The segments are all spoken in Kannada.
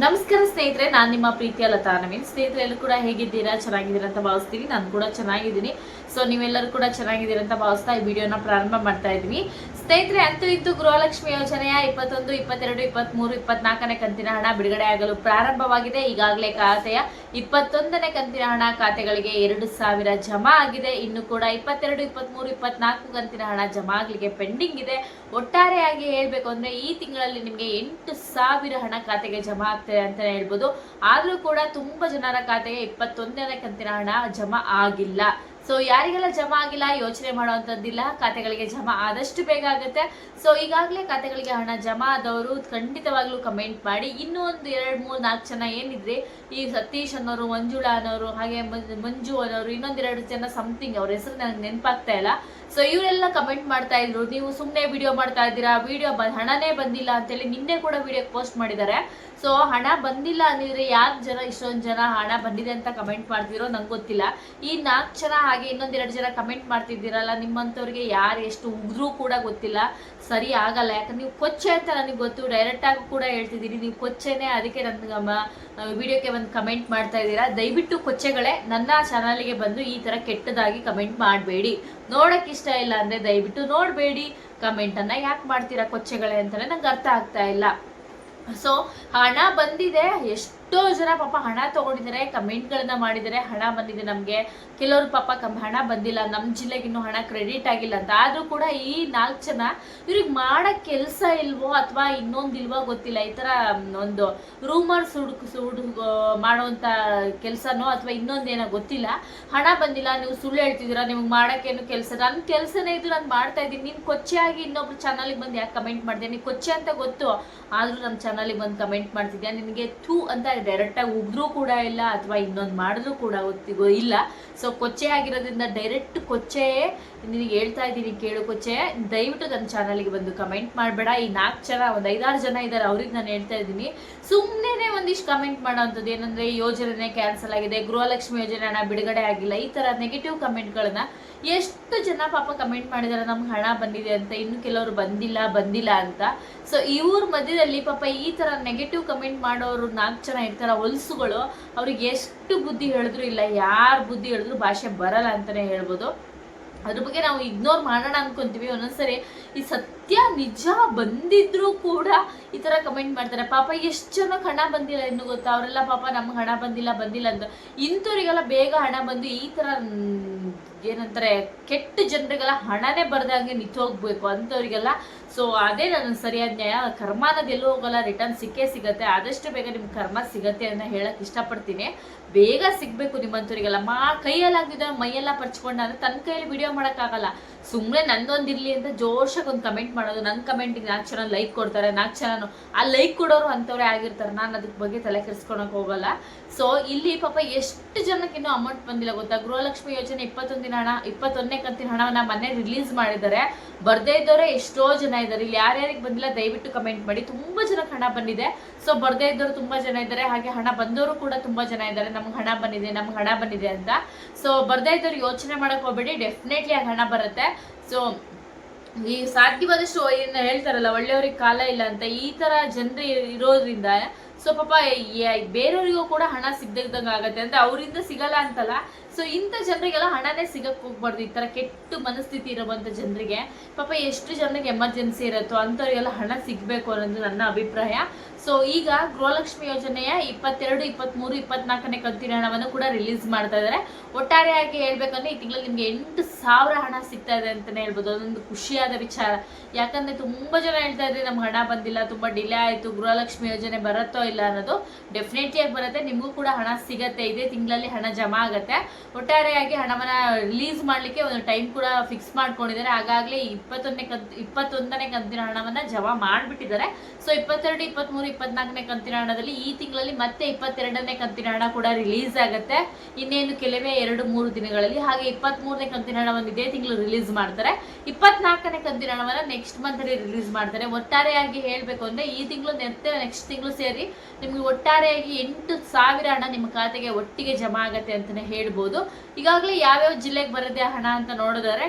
ನಮಸ್ಕಾರ ಸ್ನೇಹಿತರೆ, ನಾನು ನಿಮ್ಮ ಪ್ರೀತಿಯ ಲತಾ ನವೀನ್. ಸ್ನೇಹಿತರೆ ಎಲ್ಲರೂ ಕೂಡ ಹೇಗಿದ್ದೀರಾ? ಚೆನ್ನಾಗಿದ್ದೀರಾ ಅಂತ ಭಾವಿಸ್ತೀನಿ ನಾನು ಕೂಡ ಚೆನ್ನಾಗಿದ್ದೀನಿ. ಸೊ ನೀವೆಲ್ಲರೂ ಕೂಡ ಚೆನ್ನಾಗಿದ್ದೀರಾ ಅಂತ ಭಾವಿಸ್ತಾ ಈ ವಿಡಿಯೋನ ಪ್ರಾರಂಭ ಮಾಡ್ತಾ ಇದ್ದೀನಿ. ಸ್ನೇಹಿತರೆ, ಅಂತೂ ಇತ್ತು ಗೃಹಲಕ್ಷ್ಮಿ ಯೋಜನೆಯ ಇಪ್ಪತ್ತೊಂದು, ಇಪ್ಪತ್ತೆರಡು ಇಪ್ಪತ್ಮೂರು ಇಪ್ಪತ್ನಾಲ್ಕನೇ ಕಂತಿನ ಹಣ ಬಿಡುಗಡೆ ಆಗಲು ಪ್ರಾರಂಭವಾಗಿದೆ. ಈಗಾಗಲೇ ಖಾತೆಯ ಇಪ್ಪತ್ತೊಂದನೇ ಕಂತಿನ ಹಣ ಖಾತೆಗಳಿಗೆ ಎರಡು ಸಾವಿರ ಜಮಾ ಆಗಿದೆ. ಇನ್ನು ಕೂಡ ಇಪ್ಪತ್ತೆರಡು ಇಪ್ಪತ್ಮೂರು ಇಪ್ಪತ್ನಾಲ್ಕು ಕಂತಿನ ಹಣ ಜಮಾ ಆಗಲಿಕ್ಕೆ ಪೆಂಡಿಂಗ್ ಇದೆ. ಒಟ್ಟಾರೆಯಾಗಿ ಹೇಳಬೇಕು ಅಂದರೆ ಈ ತಿಂಗಳಲ್ಲಿ ನಿಮಗೆ ಎಂಟು ಸಾವಿರ ಹಣ ಖಾತೆಗೆ ಜಮಾ ಆಗ್ತದೆ ಅಂತಲೇ ಹೇಳ್ಬೋದು. ಆದರೂ ಕೂಡ ತುಂಬ ಜನರ ಖಾತೆಗೆ ಇಪ್ಪತ್ತೊಂದನೇ ಕಂತಿನ ಹಣ ಜಮಾ ಆಗಿಲ್ಲ. ಸೊ ಯಾರಿಗೆಲ್ಲ ಜಮಾ ಆಗಿಲ್ಲ, ಯೋಚನೆ ಮಾಡುವಂಥದ್ದಿಲ್ಲ, ಖಾತೆಗಳಿಗೆ ಜಮಾ ಆದಷ್ಟು ಬೇಗ ಆಗುತ್ತೆ. ಸೊ ಈಗಾಗಲೇ ಖಾತೆಗಳಿಗೆ ಹಣ ಜಮಾ ಆದವರು ಖಂಡಿತವಾಗ್ಲೂ ಕಮೆಂಟ್ ಮಾಡಿ, ಇನ್ನೂ ಒಂದು ಎರಡು, ಮೂರು, ನಾಲ್ಕು ಜನ ಏನಿದ್ರೆ, ಈ ಸತೀಶ್ ಅನ್ನೋರು, ಮಂಜುಳಾ ಅನ್ನೋರು, ಹಾಗೆ ಮಂಜು ಅನ್ನೋರು ಇನ್ನೊಂದೆರಡು ಜನ ಸಮಥಿಂಗ್ ಅವ್ರ ಹೆಸರು ನನಗೆ ನೆನಪಾಗ್ತಾ ಇಲ್ಲ. ಸೊ ಇವರೆಲ್ಲ ಕಮೆಂಟ್ ಮಾಡ್ತಾ ಇದ್ರು, ನೀವು ಸುಮ್ಮನೆ ವಿಡಿಯೋ ಮಾಡ್ತಾ ಇದ್ದೀರಾ ವಿಡಿಯೋ ಹಣನೇ ಬಂದಿಲ್ಲ ಅಂತೇಳಿ ನಿನ್ನೆ ಕೂಡ ವಿಡಿಯೋ ಪೋಸ್ಟ್ ಮಾಡಿದ್ದಾರೆ. ಸೊ ಹಣ ಬಂದಿಲ್ಲ ಅಂದಿದ್ರೆ ಯಾಕೆ ಜನ ಇಷ್ಟೊಂದು ಜನ ಹಣ ಬಂದಿದೆ ಅಂತ ಕಮೆಂಟ್ ಮಾಡ್ತಿರೋ ನಂಗೆ ಗೊತ್ತಿಲ್ಲ. ಈ ನಾಲ್ಕು ಜನ ಹಾಗೆ ಇನ್ನೊಂದೆರಡು ಜನ ಕಮೆಂಟ್ ಮಾಡ್ತಿದ್ದೀರಲ್ಲ, ನಿಮ್ಮಂಥವ್ರಿಗೆ ಯಾರು ಎಷ್ಟು ಉಗ್ರೂ ಕೂಡ ಗೊತ್ತಿಲ್ಲ. ಸರಿ ಆಗಲ್ಲ, ಯಾಕಂದ್ರೆ ನೀವು ಕೊಚ್ಚೆ ಅಂತ ನನಗೆ ಗೊತ್ತು. ಡೈರೆಕ್ಟಾಗಿ ಕೂಡ ಹೇಳ್ತಿದ್ದೀರಿ ನೀವು ಕೊಚ್ಚೆನೆ ಅದಕ್ಕೆ ನನ್ನ ವಿಡಿಯೋಕ್ಕೆ ಒಂದು ಕಮೆಂಟ್ ಮಾಡ್ತಾ ಇದ್ದೀರಾ? ದಯವಿಟ್ಟು ಕೊಚ್ಚೆಗಳೇ ನನ್ನ ಚಾನಲ್ಗೆ ಬಂದು ಈ ಥರ ಕೆಟ್ಟದಾಗಿ ಕಮೆಂಟ್ ಮಾಡಬೇಡಿ. ನೋಡೋಕೆ ಇಷ್ಟ ಇಲ್ಲ ಅಂದ್ರೆ ದಯವಿಟ್ಟು ನೋಡಬೇಡಿ. ಕಮೆಂಟನ್ನು ಯಾಕೆ ಮಾಡ್ತೀರಾ ಕೊಚ್ಚೆಗಳೇ ಅಂತಲೇ ನಂಗೆ ಅರ್ಥ ಆಗ್ತಾ ಇಲ್ಲ. ಸೊ ಹಣ ಬಂದಿದೆ ಎಷ್ಟೋ ಜನ ಪಾಪ ಹಣ ತಗೊಂಡಿದ್ದಾರೆ, ಕಮೆಂಟ್ಗಳನ್ನ ಮಾಡಿದ್ದಾರೆ, ಹಣ ಬಂದಿದೆ ನಮಗೆ. ಕೆಲವರು ಪಾಪ ಕಮ್, ಹಣ ಬಂದಿಲ್ಲ ನಮ್ಮ ಜಿಲ್ಲೆಗೆ ಇನ್ನೂ ಹಣ ಕ್ರೆಡಿಟ್ ಆಗಿಲ್ಲ ಅಂತ. ಆದರೂ ಕೂಡ ಈ ನಾಲ್ಕು ಜನ ಇವ್ರಿಗೆ ಮಾಡೋ ಕೆಲಸ ಇಲ್ವೋ ಅಥವಾ ಇನ್ನೊಂದಿಲ್ವೋ ಗೊತ್ತಿಲ್ಲ, ಈ ಥರ ಒಂದು ರೂಮರ್ಸ್ ಸುಡು ಹುಡು ಮಾಡುವಂಥ ಕೆಲಸನೋ ಅಥವಾ ಇನ್ನೊಂದೇನೋ ಗೊತ್ತಿಲ್ಲ. ಹಣ ಬಂದಿಲ್ಲ, ನೀವು ಸುಳ್ಳು ಹೇಳ್ತಿದ್ದೀರಾ, ನಿಮ್ಗೆ ಮಾಡೋಕ್ಕೇನು ಕೆಲಸ ನನ್ನ ಕೆಲಸನೇ ಇದು, ನಾನು ಮಾಡ್ತಾ ಇದ್ದೀನಿ. ನೀನು ಕೊಚ್ಚೆ ಆಗಿ ಇನ್ನೊಬ್ರು ಚಾನಲ್ಗೆ ಬಂದು ಯಾಕೆ ಕಮೆಂಟ್ ಮಾಡಿದೆ ನೀನು ಕೊಚ್ಚೆ ಅಂತ ಗೊತ್ತು, ಆದರೂ ನಮ್ಮ ಚಾನಲಿಗೆ ಬಂದು ಕಮೆಂಟ್ ಮಾಡ್ತಿದ್ಯಾ? ನಿನಗೆ ಥೂ ಅಂತ ಡೈರೆಕ್ಟಾಗಿ ಉಗ್ರೂ ಕೂಡ ಇಲ್ಲ ಅಥವಾ ಇನ್ನೊಂದು ಮಾಡಿದ್ರೂ ಕೂಡ ಇಲ್ಲ. ಸೊ ಕೊಚ್ಚೆ ಆಗಿರೋದ್ರಿಂದ ಡೈರೆಕ್ಟ್ ಕೊಚ್ಚೆಯೇ ನಿನಗೆ ಹೇಳ್ತಾ ಇದ್ದೀನಿ ಕೇಳು ಕೊಚ್ಚೆ. ದಯವಿಟ್ಟು ನನ್ನ ಚಾನಲ್ಗೆ ಬಂದು ಕಮೆಂಟ್ ಮಾಡಬೇಡ. ಈ ನಾಲ್ಕು ಜನ, ಒಂದು ಐದಾರು ಜನ ಇದ್ದಾರೆ ಅವ್ರಿಗೆ ನಾನು ಹೇಳ್ತಾ ಇದ್ದೀನಿ. ಸುಮ್ಮನೆ ಒಂದಿಷ್ಟು ಕಮೆಂಟ್ ಮಾಡೋವಂಥದ್ದು ಏನಂದ್ರೆ ಯೋಜನೆ ಕ್ಯಾನ್ಸಲ್ ಆಗಿದೆ, ಗೃಹಲಕ್ಷ್ಮಿ ಯೋಜನೆ ಹಣ ಬಿಡುಗಡೆ ಆಗಿಲ್ಲ, ಈ ಥರ ನೆಗೆಟಿವ್ ಕಮೆಂಟ್ಗಳನ್ನ ಎಷ್ಟು ಜನ ಪಾಪ ಕಮೆಂಟ್ ಮಾಡಿದ್ದಾರೆ ನಮ್ಗೆ ಹಣ ಬಂದಿದೆ ಅಂತ, ಇನ್ನು ಕೆಲವರು ಬಂದಿಲ್ಲ ಬಂದಿಲ್ಲ ಅಂತ. ಸೊ ಇವ್ರ ಮಧ್ಯದಲ್ಲಿ ಪಾಪ ಈ ಥರ ನೆಗೆಟಿವ್ ಕಮೆಂಟ್ ಮಾಡೋರು ನಾಲ್ಕು ಜನ ಇರ್ತಾರ ಹೊಲ್ಸುಗಳು ಅವ್ರಿಗೆ ಎಷ್ಟು ಬುದ್ಧಿ ಹೇಳಿದ್ರು ಇಲ್ಲ ಯಾರು ಬುದ್ಧಿ ಹೇಳಿದ್ರು ಭಾಷೆ ಬರಲ್ಲ ಅಂತಲೇ ಹೇಳ್ಬೋದು. ಅದ್ರ ಬಗ್ಗೆ ನಾವು ಇಗ್ನೋರ್ ಮಾಡೋಣ ಅನ್ಕೊಂತೀವಿ. ಒಂದೊಂದ್ಸರಿ ಈ ಸತ್ಯ ನಿಜ ಬಂದಿದ್ರು ಕೂಡ ಈ ಥರ ಕಮೆಂಟ್ ಮಾಡ್ತಾರೆ. ಪಾಪ ಎಷ್ಟು ಜನಕ್ಕೆ ಹಣ ಬಂದಿಲ್ಲ ಇನ್ನು ಗೊತ್ತಾ? ಅವರೆಲ್ಲ ಪಾಪ ನಮ್ಗೆ ಹಣ ಬಂದಿಲ್ಲ ಬಂದಿಲ್ಲ ಅಂತ. ಇಂಥವ್ರಿಗೆಲ್ಲ ಬೇಗ ಹಣ ಬಂದು ಈ ಥರ ಮ್, ಏನಂತಾರೆ, ಕೆಟ್ಟ ಜನರಿಗೆಲ್ಲ ಹಣನೇ ಬರ್ದಂಗೆ ನಿಂತೋಗ್ಬೇಕು ಅಂಥವ್ರಿಗೆಲ್ಲ ಸೊ ಅದೇ ನನ್ನ ಸರಿಯಾದ ನ್ಯಾಯ. ಕರ್ಮನದ ಅನ್ನೋದು ಎಲ್ಲೂ ಹೋಗಲ್ಲ ರಿಟರ್ನ್ ಸಿಕ್ಕೇ ಸಿಗತ್ತೆ. ಆದಷ್ಟು ಬೇಗ ನಿಮ್ಗೆ ಕರ್ಮ ಸಿಗತ್ತೆ ಅಂತ ಹೇಳಕ್ ಇಷ್ಟಪಡ್ತೀನಿ. ಬೇಗ ಸಿಗ್ಬೇಕು ನಿಮ್ಮಂಥವ್ರಿಗೆಲ್ಲ ಮಾ ಕೈಯಲ್ಲಿ ಮೈಯೆಲ್ಲ ಪರ್ಚ್ಕೊಂಡ ತನ್ನ ಕೈಯಲ್ಲಿ ವಿಡಿಯೋ ಮಾಡೋಕ್ಕಾಗಲ್ಲ. ಸುಮ್ಮನೆ ನಂದೊಂದಿರಲಿ ಅಂತ ಜೋಶಾಗಿ ಒಂದು ಕಮೆಂಟ್ ಮಾಡೋದು. ನನ್ನ ಕಮೆಂಟಿಗೆ ನಾಲ್ಕು ಜನ ಲೈಕ್ ಕೊಡ್ತಾರೆ ನಾಲ್ಕು ಜನ ಆ ಲೈಕ್ ಕೊಡೋರು ಅಂಥವ್ರೆ ಆಗಿರ್ತಾರೆ. ನಾನು ಅದ್ರ ಬಗ್ಗೆ ತಲೆ ಕೆಡಿಸ್ಕೊಳಕ್ ಹೋಗಲ್ಲ. ಸೊ ಇಲ್ಲಿ ಪಾಪ ಎಷ್ಟು ಜನಕ್ಕೆ ಇನ್ನೂ ಅಮೌಂಟ್ ಬಂದಿಲ್ಲ ಗೊತ್ತಾ? ಗೃಹಲಕ್ಷ್ಮಿ ಯೋಜನೆ ಇಪ್ಪತ್ತೊಂದಿನ ಹಣ, ಇಪ್ಪತ್ತೊಂದನೇ ಕಂತಿನ ಹಣವನ್ನು ಮೊನ್ನೆ ರಿಲೀಸ್ ಮಾಡಿದ್ದಾರೆ. ಬರ್ದೇ ಇದ್ದವರೇ ಎಷ್ಟೋ ಜನ ಇದ್ದಾರೆ. ಇಲ್ಲಿ ಯಾರ್ಯಾರಿಗೆ ಬಂದಿಲ್ಲ ದಯವಿಟ್ಟು ಕಮೆಂಟ್ ಮಾಡಿ. ತುಂಬ ಜನಕ್ಕೆ ಹಣ ಬಂದಿದೆ. ಸೊ ಬರ್ದೇ ಇದ್ದವರು ತುಂಬ ಜನ ಇದ್ದಾರೆ. ಹಾಗೆ ಹಣ ಬಂದವರು ಕೂಡ ತುಂಬ ಜನ ಇದ್ದಾರೆ. ನಮ್ಗೆ ಹಣ ಬಂದಿದೆ, ನಮ್ಗೆ ಹಣ ಬಂದಿದೆ ಅಂತ. ಸೊ ಬರ್ದೇ ಇದ್ದವ್ರು ಯೋಚನೆ ಮಾಡಕ್ ಹೋಗ್ಬೇಡಿ. ಡೆಫಿನೆಟ್ಲಿ ಆ ಹಣ ಬರುತ್ತೆ. ಸೊ ಈ ಸಾಧ್ಯವಾದಷ್ಟು ಇದನ್ನ ಹೇಳ್ತಾರಲ್ಲ, ಒಳ್ಳೆಯವ್ರಿಗೆ ಕಾಲ ಇಲ್ಲ ಅಂತ ಈ ತರ ಜನರು ಇರೋದ್ರಿಂದ, ಸೊ ಪಾಪ ಬೇರೆಯವರಿಗೂ ಕೂಡ ಹಣ ಸಿಗ್ದಂಗ ಆಗತ್ತೆ ಅಂದ್ರೆ ಅವರಿಂದ ಸಿಗಲ್ಲ ಅಂತಲ್ಲ ಸೊ ಇಂಥ ಜನರಿಗೆಲ್ಲ ಹಣನೇ ಸಿಗಕ್ಕೆ ಹೋಗ್ಬಾರ್ದು. ಈ ಥರ ಕೆಟ್ಟ ಮನಸ್ಥಿತಿ ಇರುವಂತ ಜನರಿಗೆ. ಪಾಪ ಎಷ್ಟು ಜನರಿಗೆ ಎಮರ್ಜೆನ್ಸಿ ಇರುತ್ತೋ ಅಂಥವ್ರಿಗೆಲ್ಲ ಹಣ ಸಿಗಬೇಕು ಅನ್ನೋದು ನನ್ನ ಅಭಿಪ್ರಾಯ. ಸೊ ಈಗ ಗೃಹಲಕ್ಷ್ಮಿ ಯೋಜನೆಯ ಇಪ್ಪತ್ತೆರಡು ಇಪ್ಪತ್ತ್ಮೂರು ಇಪ್ಪತ್ನಾಲ್ಕನೇ ಕಂತಿನ ಹಣವನ್ನು ಕೂಡ ರಿಲೀಸ್ ಮಾಡ್ತಾ ಇದ್ದಾರೆ. ಒಟ್ಟಾರೆಯಾಗಿ ಹೇಳ್ಬೇಕಂದ್ರೆ ಈ ತಿಂಗಳಲ್ಲಿ ನಿಮ್ಗೆ ಎಂಟು ಸಾವಿರ ಹಣ ಸಿಗ್ತಾ ಇದೆ ಅಂತಾನೆ ಹೇಳ್ಬೋದು. ಅದೊಂದು ಖುಷಿಯಾದ ವಿಚಾರ. ಯಾಕಂದ್ರೆ ತುಂಬಾ ಜನ ಹೇಳ್ತಾ ಇದ್ರೆ ನಮ್ಗೆ ಹಣ ಬಂದಿಲ್ಲ, ತುಂಬಾ ಡಿಲೇ ಆಯಿತು, ಗೃಹಲಕ್ಷ್ಮಿ ಯೋಜನೆ ಬರುತ್ತೋ ಇಲ್ಲ ಅನ್ನೋದು. ಡೆಫಿನೆಟ್ಲಿ ಆಗಿ ಬರುತ್ತೆ. ನಿಮಗೂ ಕೂಡ ಹಣ ಸಿಗತ್ತೆ. ಇದೇ ತಿಂಗಳಲ್ಲಿ ಹಣ ಜಮಾ ಆಗತ್ತೆ. ಒಟ್ಟಾರೆಯಾಗಿ ಹಣವನ್ನು ರಿಲೀಸ್ ಮಾಡ್ಲಿಕ್ಕೆ ಒಂದು ಟೈಮ್ ಕೂಡ ಫಿಕ್ಸ್ ಮಾಡ್ಕೊಂಡಿದ್ದಾರೆ. ಹಾಗಾಗಲೇ ಇಪ್ಪತ್ತೊಂದನೇ ಕಂತು, ಇಪ್ಪತ್ತೊಂದನೇ ಕಂತಿನ ಹಣವನ್ನ ಜಮಾ ಮಾಡಿಬಿಟ್ಟಿದ್ದಾರೆ. ಸೊ ಇಪ್ಪತ್ತೆರಡು ಇಪ್ಪತ್ತ್ಮೂರು ಇಪ್ಪತ್ನಾಲ್ಕನೇ ಕಂತಿನ ಹಣದಲ್ಲಿ ಈ ತಿಂಗಳಲ್ಲಿ ಮತ್ತೆ ಇಪ್ಪತ್ತೆರಡನೇ ಕಂತಿನ ಹಣ ಕೂಡ ರಿಲೀಸ್ ಆಗುತ್ತೆ. ಇನ್ನೇನು ಕೆಲವೇ ಎರಡು, ಮೂರು ದಿನಗಳಲ್ಲಿ. ಹಾಗೆ ಇಪ್ಪತ್ತ್ಮೂರನೇ ಕಂತಿನ ಹಣವನ್ನು ಇದೇ ತಿಂಗಳು ರಿಲೀಸ್ ಮಾಡ್ತಾರೆ. ಇಪ್ಪತ್ನಾಲ್ಕನೇ ಕಂತಿನ ಹಣವನ್ನ ನೆಕ್ಸ್ಟ್ ಮಂತಲ್ಲಿ ರಿಲೀಸ್ ಮಾಡ್ತಾರೆ. ಒಟ್ಟಾರೆಯಾಗಿ ಹೇಳಬೇಕು ಅಂದ್ರೆ ಈ ತಿಂಗಳು ಮತ್ತೆ ನೆಕ್ಸ್ಟ್ ತಿಂಗಳು ಸೇರಿ ನಿಮಗೆ ಒಟ್ಟಾರೆಯಾಗಿ ಎಂಟು ಸಾವಿರ ಹಣ ನಿಮ್ಮ ಖಾತೆಗೆ ಒಟ್ಟಿಗೆ ಜಮಾ ಆಗತ್ತೆ ಅಂತಾನೆ ಹೇಳ್ಬೋದು. ಈಗಾಗಲೇ ಯಾವ್ಯಾವ ಜಿಲ್ಲೆಗೆ ಬರುತ್ತೆ ಹಣ ಅಂತ ನೋಡಿದರೆ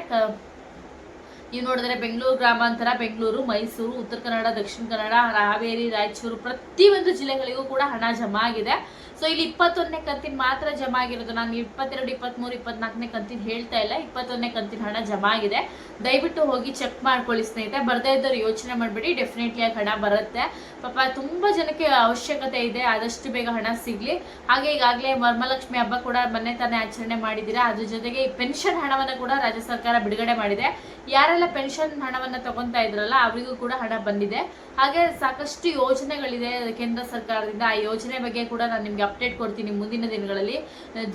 ನೀವು ನೋಡಿದ್ರೆ ಬೆಂಗಳೂರು ಗ್ರಾಮಾಂತರ, ಬೆಂಗಳೂರು, ಮೈಸೂರು, ಉತ್ತರ ಕನ್ನಡ, ದಕ್ಷಿಣ ಕನ್ನಡ, ಹಾವೇರಿ, ರಾಯಚೂರು ಪ್ರತಿಯೊಂದು ಜಿಲ್ಲೆಗಳಿಗೂ ಕೂಡ ಹಣ ಜಮಾ ಆಗಿದೆ. ಸೊ ಇಲ್ಲಿ ಇಪ್ಪತ್ತೊಂದನೇ ಕಂತಿನ ಮಾತ್ರ ಜಮಾ ಆಗಿರೋದು. ನಾನು ಇಪ್ಪತ್ತೆರಡು ಇಪ್ಪತ್ತ್ಮೂರು ಇಪ್ಪತ್ನಾಲ್ಕನೇ ಕಂತಿನ ಹೇಳ್ತಾ ಇಲ್ಲ. ಇಪ್ಪತ್ತೊಂದನೇ ಕಂತಿನ ಹಣ ಜಮಾ ಆಗಿದೆ. ದಯವಿಟ್ಟು ಹೋಗಿ ಚೆಕ್ ಮಾಡ್ಕೊಳ್ಳಿ ಸ್ನೇಹಿತರೆ. ಬರ್ದೇ ಇದ್ದವ್ರು ಯೋಚನೆ ಮಾಡಬೇಡಿ ಡೆಫಿನೆಟ್ಲಿ ಆಗಿ ಹಣ ಬರುತ್ತೆ. ಪಾಪ ತುಂಬ ಜನಕ್ಕೆ ಅವಶ್ಯಕತೆ ಇದೆ, ಆದಷ್ಟು ಬೇಗ ಹಣ ಸಿಗಲಿ. ಹಾಗೆ ಈಗಾಗಲೇ ವರಮಹಾಲಕ್ಷ್ಮಿ ಹಬ್ಬ ಕೂಡ ಮೊನ್ನೆ ತಾನೇ ಆಚರಣೆ ಮಾಡಿದ್ದೀರಾ. ಅದ್ರ ಜೊತೆಗೆ ಪೆನ್ಷನ್ ಹಣವನ್ನು ಕೂಡ ರಾಜ್ಯ ಸರ್ಕಾರ ಬಿಡುಗಡೆ ಮಾಡಿದೆ. ಯಾರೆಲ್ಲ ಪೆನ್ಷನ್ ಹಣವನ್ನು ತಗೊತಾ ಇದ್ರಲ್ಲ, ಅವರಿಗೂ ಕೂಡ ಹಣ ಬಂದಿದೆ. ಹಾಗೆ ಸಾಕಷ್ಟು ಯೋಜನೆಗಳಿದೆ ಕೇಂದ್ರ ಸರ್ಕಾರದಿಂದ. ಆ ಯೋಜನೆ ಬಗ್ಗೆ ಕೂಡ ನಾನು ನಿಮಗೆ ಅಪ್ಡೇಟ್ ಕೊಡ್ತೀನಿ ಮುಂದಿನ ದಿನಗಳಲ್ಲಿ.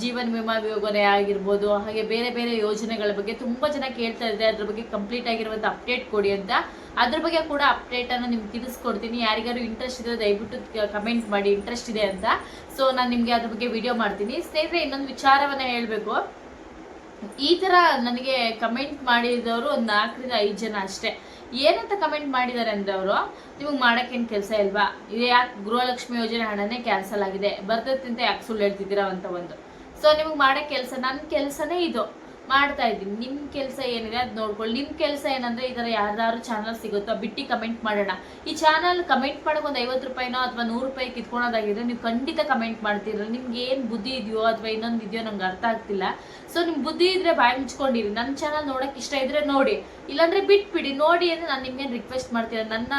ಜೀವನ ವಿಮಾ ಯೋಜನೆ ಆಗಿರ್ಬೋದು, ಹಾಗೆ ಬೇರೆ ಬೇರೆ ಯೋಜನೆಗಳ ಬಗ್ಗೆ ತುಂಬ ಜನ ಕೇಳ್ತಾ ಇದ್ದಾರೆ. ಅದ್ರ ಬಗ್ಗೆ ಕಂಪ್ಲೀಟ್ ಆಗಿರುವಂತ ಅಪ್ಡೇಟ್ ಕೊಡಿ ಅಂತ. ಅದ್ರ ಬಗ್ಗೆ ಕೂಡ ಅಪ್ಡೇಟ್ ಅನ್ನು ನಿಮ್ಗೆ ತಿಳಿಸ್ಕೊಡ್ತೀನಿ. ಯಾರಿಗಾರು ಇಂಟ್ರೆಸ್ಟ್ ಇದೆ ದಯವಿಟ್ಟು ಕಮೆಂಟ್ ಮಾಡಿ. ಇಂಟ್ರೆಸ್ಟ್ ಇದೆ ಅಂತ. ಸೊ ನಾನು ನಿಮಗೆ ಅದ್ರ ಬಗ್ಗೆ ವಿಡಿಯೋ ಮಾಡ್ತೀನಿ. ಸ್ನೇಹಿತರೆ, ಇನ್ನೊಂದು ವಿಚಾರವನ್ನ ಹೇಳಬೇಕು. ಈ ಥರ ನನಗೆ ಕಮೆಂಟ್ ಮಾಡಿದವರು ಒಂದು ನಾಲ್ಕರಿಂದ ಐದು ಜನ ಅಷ್ಟೇ. ಏನಂತ ಕಮೆಂಟ್ ಮಾಡಿದ್ದಾರೆ ಅಂದ್ರೆ ಅವರು ನಿಮಗೆ ಮಾಡೋಕ್ಕೇನು ಕೆಲಸ ಇಲ್ವಾ? ಇದು ಯಾಕೆ ಗೃಹಲಕ್ಷ್ಮಿ ಯೋಜನೆ ಹಣನೇ ಕ್ಯಾನ್ಸಲ್ ಆಗಿದೆ? ಬರ್ತದಂತ ಯಾಕೆ ಸುಳ್ಳು ಹೇಳ್ತಿದ್ದೀರಾ ಅಂತ ಒಂದು. ಸೊ ನಿಮಗೆ ಮಾಡೋ ಕೆಲಸ ನನ್ನ ಕೆಲಸನೇ ಇದು. ಮಾಡ್ತಾ ಇದ್ದೀನಿ. ನಿಮ್ಮ ಕೆಲಸ ಏನಿದೆ ಅದು ನೋಡ್ಕೊಳ್ಳಿ. ನಿಮ್ಮ ಕೆಲಸ ಏನಂದ್ರೆ ಈ ಥರ ಯಾರ್ದಾದ್ರು ಚಾನಲ್ ಸಿಗುತ್ತೋ ಬಿಟ್ಟು ಕಮೆಂಟ್ ಮಾಡೋಣ. ಈ ಚಾನಲ್ ಕಮೆಂಟ್ ಮಾಡೋಕೆ ಒಂದು ಐವತ್ತು ರೂಪಾಯಿನೋ ಅಥವಾ ನೂರು ರೂಪಾಯಿ ಕಿತ್ಕೊಳೋದಾಗಿದ್ರೆ ನೀವು ಖಂಡಿತ ಕಮೆಂಟ್ ಮಾಡ್ತೀರ. ನಿಮ್ಗೆ ಏನು ಬುದ್ಧಿ ಇದೆಯೋ ಅಥವಾ ಇನ್ನೊಂದು ಇದೆಯೋ ನಂಗೆ ಅರ್ಥ ಆಗ್ತಿಲ್ಲ. ಸೊ ನಿಮ್ಮ ಬುದ್ಧಿ ಇದ್ರೆ ಬಾಯಿ ಮುಚ್ಕೊಂಡಿರಿ. ನನ್ನ ಚಾನಲ್ ನೋಡೋಕೆ ಇಷ್ಟ ಇದ್ರೆ ನೋಡಿ. ಇಲ್ಲಾಂದ್ರೆ ಬಿಟ್ಬಿಡಿ, ನೋಡಿ ಅಂದ್ರೆ ನಾನು ನಿಮ್ಗೇನು ರಿಕ್ವೆಸ್ಟ್ ಮಾಡ್ತೀನಿ. ನನ್ನ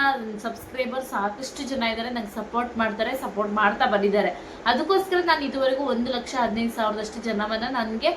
ಸಬ್ಸ್ಕ್ರೈಬರ್ ಸಾಕಷ್ಟು ಜನ ಇದ್ದಾರೆ ನಂಗೆ ಸಪೋರ್ಟ್ ಮಾಡ್ತಾರೆ ಸಪೋರ್ಟ್ ಮಾಡ್ತಾ ಬಂದಿದ್ದಾರೆ. ಅದಕ್ಕೋಸ್ಕರ ನಾನು ಇದುವರೆಗೂ ಒಂದು ಲಕ್ಷ ಹದಿನೈದು ಸಾವಿರದಷ್ಟು ಜನವನ್ನ ನನಗೆ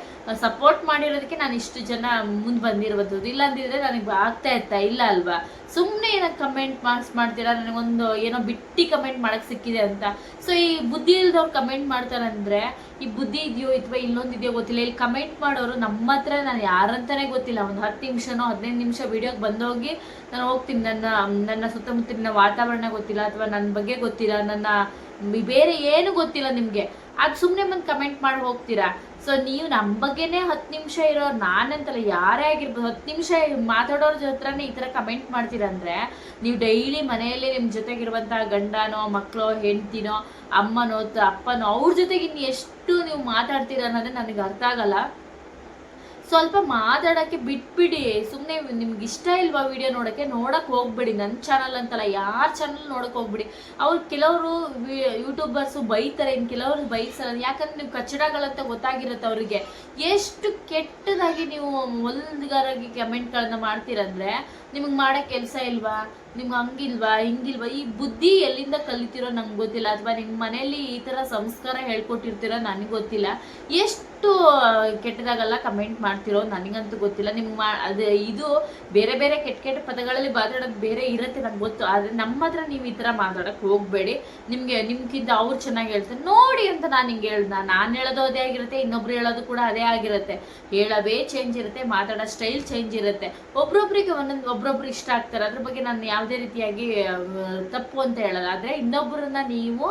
ಸಪೋರ್ಟ್ ಮಾಡಿರೋದಕ್ಕೆ ನಾನು ಇಷ್ಟು ಜನ ಮುಂದೆ ಬಂದಿರೋದು. ಇಲ್ಲ ಅಂದಿದ್ರೆ ನನಗೆ ಆಗ್ತಾ ಇರ್ತಾ ಇಲ್ಲ ಅಲ್ವಾ? ಸುಮ್ಮನೆ ಏನಕ್ಕೆ ಕಮೆಂಟ್ ಮಾರ್ಕ್ಸ್ ಮಾಡ್ತೀರಾ, ನನಗೊಂದು ಏನೋ ಬಿಟ್ಟು ಕಮೆಂಟ್ ಮಾಡಕ್ಕೆ ಸಿಕ್ಕಿದೆ ಅಂತ. ಸೊ ಈ ಬುದ್ಧಿ ಇಲ್ದವ್ರು ಕಮೆಂಟ್ ಮಾಡ್ತಾರಂದ್ರೆ, ಈ ಬುದ್ಧಿ ಇದೆಯೋ ಅಥವಾ ಇನ್ನೊಂದು ಇದೆಯೋ ಗೊತ್ತಿಲ್ಲ. ಇಲ್ಲಿ ಕಮೆಂಟ್ ಮಾಡೋರು ನಮ್ಮ ಹತ್ರ ನಾನು ಯಾರಂತಾನೆ ಗೊತ್ತಿಲ್ಲ. ಒಂದು ಹತ್ತು ನಿಮಿಷನೋ, ಹದಿನೈದು ನಿಮಿಷ ವಿಡಿಯೋಗೆ ಬಂದೋಗಿ ನಾನು ಹೋಗ್ತೀನಿ. ನನ್ನ ನನ್ನ ಸುತ್ತಮುತ್ತಲಿನ ವಾತಾವರಣ ಗೊತ್ತಿಲ್ಲ ಅಥವಾ ನನ್ನ ಬಗ್ಗೆ ಗೊತ್ತಿಲ್ಲ, ನನ್ನ ಬೇರೆ ಏನು ಗೊತ್ತಿಲ್ಲ ನಿಮಗೆ. ಅದು ಸುಮ್ಮನೆ ಬಂದು ಕಮೆಂಟ್ ಮಾಡಿ ಹೋಗ್ತೀರಾ? ಸೊ ನೀವು ನಮ್ಮ ಬಗ್ಗೆನೇ ಹತ್ತು ನಿಮಿಷ ಇರೋರು ನಾನಂತಲ್ಲ, ಯಾರೇ ಆಗಿರ್ಬೋದು, ಹತ್ತು ನಿಮಿಷ ಮಾತಾಡೋರ ಹತ್ರನೇ ಈ ಥರ ಕಮೆಂಟ್ ಮಾಡ್ತೀರಂದ್ರೆ ನೀವು ಡೈಲಿ ಮನೆಯಲ್ಲಿ ನಿಮ್ಮ ಜೊತೆಗಿರುವಂಥ ಗಂಡನೋ, ಮಕ್ಕಳೋ, ಹೆಂಡ್ತಿನೋ, ಅಮ್ಮನೋ ಅಪ್ಪನೋ, ಅವ್ರ ಜೊತೆಗೆ ಇನ್ನು ಎಷ್ಟು ನೀವು ಮಾತಾಡ್ತೀರ ಅನ್ನೋದೇ ನನಗೆ ಅರ್ಥ ಆಗಲ್ಲ. ಸ್ವಲ್ಪ ಮಾತಾಡೋಕ್ಕೆ ಬಿಟ್ಬಿಡಿ. ಸುಮ್ಮನೆ ನಿಮ್ಗೆ ಇಷ್ಟ ಇಲ್ವಾ ವಿಡಿಯೋ ನೋಡೋಕ್ಕೆ? ನೋಡಕ್ಕೆ ಹೋಗ್ಬೇಡಿ. ನನ್ನ ಚಾನಲ್ ಅಂತಲ್ಲ ಯಾರ ಚಾನಲ್ ನೋಡಕ್ಕೆ ಹೋಗ್ಬಿಡಿ. ಅವ್ರು ಕೆಲವರು ಯೂಟ್ಯೂಬರ್ಸು ಬೈತಾರೆ ಇನ್ನು ಕೆಲವರು ಬೈಸಲ್ಲ. ಯಾಕಂದ್ರೆ ನೀವು ಕಚ್ಚಡಗಳಂತ ಗೊತ್ತಾಗಿರುತ್ತೆ ಅವರಿಗೆ. ಎಷ್ಟು ಕೆಟ್ಟದಾಗಿ ನೀವು ಒಲ್ಗಾರಾಗಿ ಕಮೆಂಟ್ಗಳನ್ನ ಮಾಡ್ತೀರಂದ್ರೆ ನಿಮಗೆ ಮಾಡೋ ಕೆಲಸ ಇಲ್ವಾ? ನಿಮ್ಗೆ ಹಂಗಿಲ್ವಾ, ಹಿಂಗಿಲ್ವಾ? ಈ ಬುದ್ಧಿ ಎಲ್ಲಿಂದ ಕಲಿತಿರೋ ನಂಗೆ ಗೊತ್ತಿಲ್ಲ. ಅಥವಾ ನಿಮ್ಮ ಮನೆಯಲ್ಲಿ ಈ ಥರ ಸಂಸ್ಕಾರ ಹೇಳ್ಕೊಟ್ಟಿರ್ತೀರೋ ನನಗೆ ಗೊತ್ತಿಲ್ಲ. ಎಷ್ಟು ಕೆಟ್ಟದಾಗೆಲ್ಲ ಕಮೆಂಟ್ ಮಾಡ್ತಿರೋ ನನಗಂತೂ ಗೊತ್ತಿಲ್ಲ. ನಿಮ್ಗೆ ಮಾ, ಅದು, ಇದು ಬೇರೆ ಬೇರೆ ಕೆಟ್ಟ ಕೆಟ್ಟ ಪದಗಳಲ್ಲಿ ಮಾತಾಡೋದು ಬೇರೆ ಇರುತ್ತೆ ನಂಗೆ ಗೊತ್ತು. ಆದರೆ ನಮ್ಮ ಹತ್ರ ನೀವು ಈ ಥರ ಮಾತಾಡೋಕ್ಕೆ ಹೋಗಬೇಡಿ. ನಿಮಗೆ ನಿಮ್ಗಿಂತ ಅವ್ರು ಚೆನ್ನಾಗಿ ಹೇಳ್ತಾರೆ. ನೋಡಿ ಅಂತ ನಾನು ಹಿಂಗೆ ಹೇಳ್ದೆ. ನಾನು ಹೇಳೋದು ಅದೇ ಆಗಿರುತ್ತೆ, ಇನ್ನೊಬ್ರು ಹೇಳೋದು ಕೂಡ ಅದೇ ಆಗಿರುತ್ತೆ. ಹೇಳೋವೇ ಚೇಂಜ್ ಇರುತ್ತೆ, ಮಾತಾಡೋ ಸ್ಟೈಲ್ ಚೇಂಜ್ ಇರುತ್ತೆ. ಒಬ್ರೊಬ್ರಿಗೆ ಒಂದೊಂದು, ಒಬ್ರೊಬ್ರು ಇಷ್ಟ ಆಗ್ತಾರೆ. ಅದ್ರ ಬಗ್ಗೆ ನಾನು ಯಾವುದೇ ರೀತಿಯಾಗಿ ತಪ್ಪು ಅಂತ ಹೇಳಲ್ಲ. ಆದರೆ ಇನ್ನೊಬ್ಬರನ್ನ ನೀವು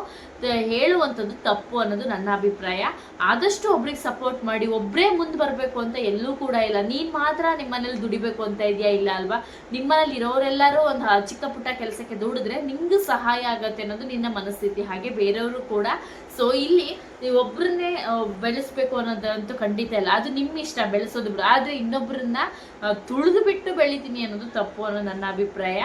ಹೇಳುವಂಥದ್ದು ತಪ್ಪು ಅನ್ನೋದು ನನ್ನ ಅಭಿಪ್ರಾಯ. ಆದಷ್ಟು ಒಬ್ರಿಗೆ ಸಪೋರ್ಟ್ ಮಾಡಿ ಒಬ್ಬರೇ ಮುಂದೆ ಬರಬೇಕು ಅಂತ ಎಲ್ಲೂ ಕೂಡ ಇಲ್ಲ. ನೀನು ಮಾತ್ರ ನಿಮ್ಮನೇಲಿ ದುಡಿಬೇಕು ಅಂತ ಇದೆಯಾ, ಇಲ್ಲ ಅಲ್ವಾ? ನಿಮ್ಮ ಮನೇಲಿ ಇರೋರೆಲ್ಲರೂ ಒಂದು ಚಿಕ್ಕ ಪುಟ್ಟ ಕೆಲಸಕ್ಕೆ ದುಡಿದ್ರೆ ನಿಮ್ಗೂ ಸಹಾಯ ಆಗತ್ತೆ ಅನ್ನೋದು ನಿನ್ನ ಮನಸ್ಥಿತಿ. ಹಾಗೆ ಬೇರೆಯವರು ಕೂಡ. ಸೊ ಇಲ್ಲಿ ನೀವು ಒಬ್ಬರನ್ನೇ ಬೆಳೆಸ್ಬೇಕು ಅನ್ನೋದಂತೂ ಖಂಡಿತ ಇಲ್ಲ. ಅದು ನಿಮ್ಮ ಇಷ್ಟ, ಬೆಳೆಸೋದು ಬಿಡು. ಆದರೆ ಇನ್ನೊಬ್ಬರನ್ನ ತುಳಿದು ಬಿಟ್ಟು ಬೆಳಿತೀನಿ ಅನ್ನೋದು ತಪ್ಪು ಅನ್ನೋದು ನನ್ನ ಅಭಿಪ್ರಾಯ.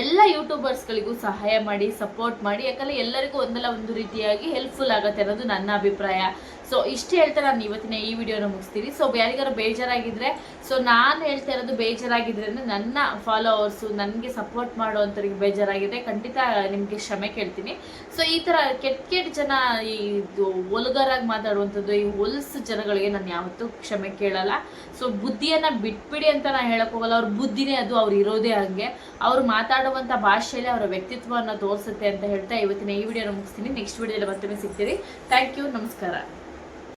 ಎಲ್ಲ ಯೂಟ್ಯೂಬರ್ಸ್ಗಳಿಗೂ ಸಹಾಯ ಮಾಡಿ ಸಪೋರ್ಟ್ ಮಾಡಿ, ಯಾಕಂದರೆ ಎಲ್ಲರಿಗೂ ಒಂದಲ್ಲ ಒಂದು ರೀತಿಯಾಗಿ ಹೆಲ್ಪ್ಫುಲ್ ಆಗುತ್ತೆ ಅನ್ನೋದು ನನ್ನ ಅಭಿಪ್ರಾಯ. ಸೊ ಇಷ್ಟು ಹೇಳ್ತಾ ನಾನು ಇವತ್ತಿನ ಈ ವಿಡಿಯೋನ ಮುಗಿಸ್ತೀನಿ ಸೊ ಯಾರಿಗಾರು ಬೇಜಾರಾಗಿದ್ರೆ ಸೊ ನಾನು ಹೇಳ್ತಾ ಇರೋದು ಬೇಜಾರಾಗಿದ್ರೆ ಅಂದ್ರೆ ನನ್ನ ಫಾಲೋವರ್ಸು ನನಗೆ ಸಪೋರ್ಟ್ ಮಾಡುವಂಥವ್ರಿಗೆ ಬೇಜಾರಾಗಿದೆ ಖಂಡಿತ ನಿಮಗೆ ಕ್ಷಮೆ ಕೇಳ್ತೀನಿ. ಸೊ ಈ ಥರ ಕೆಟ್ಟ ಕೆಟ್ಟ ಜನ ಈ ಒಲ್ಗರಾಗಿ ಮಾತಾಡುವಂಥದ್ದು ಈ ಹೊಲಸು ಜನಗಳಿಗೆ ನಾನು ಯಾವತ್ತೂ ಕ್ಷಮೆ ಕೇಳಲ್ಲ. ಸೊ ಬುದ್ಧಿಯನ್ನು ಬಿಟ್ಬಿಡಿ ಅಂತ ನಾನು ಹೇಳಕ್ ಹೋಗಲ್ಲ. ಅವ್ರ ಬುದ್ಧಿನೇ ಅದು, ಅವ್ರು ಇರೋದೇ ಹಾಗೆ. ಅವ್ರು ಮಾತಾಡುವಂಥ ಭಾಷೆಯಲ್ಲಿ ಅವರ ವ್ಯಕ್ತಿತ್ವವನ್ನು ತೋರಿಸುತ್ತೆ ಅಂತ ಹೇಳ್ತಾ ಇವತ್ತಿನ ಈ ವಿಡಿಯೋನ ಮುಗಿಸ್ತೀನಿ. ನೆಕ್ಸ್ಟ್ ವಿಡಿಯೋದಲ್ಲಿ ಮತ್ತೊಮ್ಮೆ ಸಿಗ್ತೀರಿ. ಥ್ಯಾಂಕ್ ಯು ನಮಸ್ಕಾರ.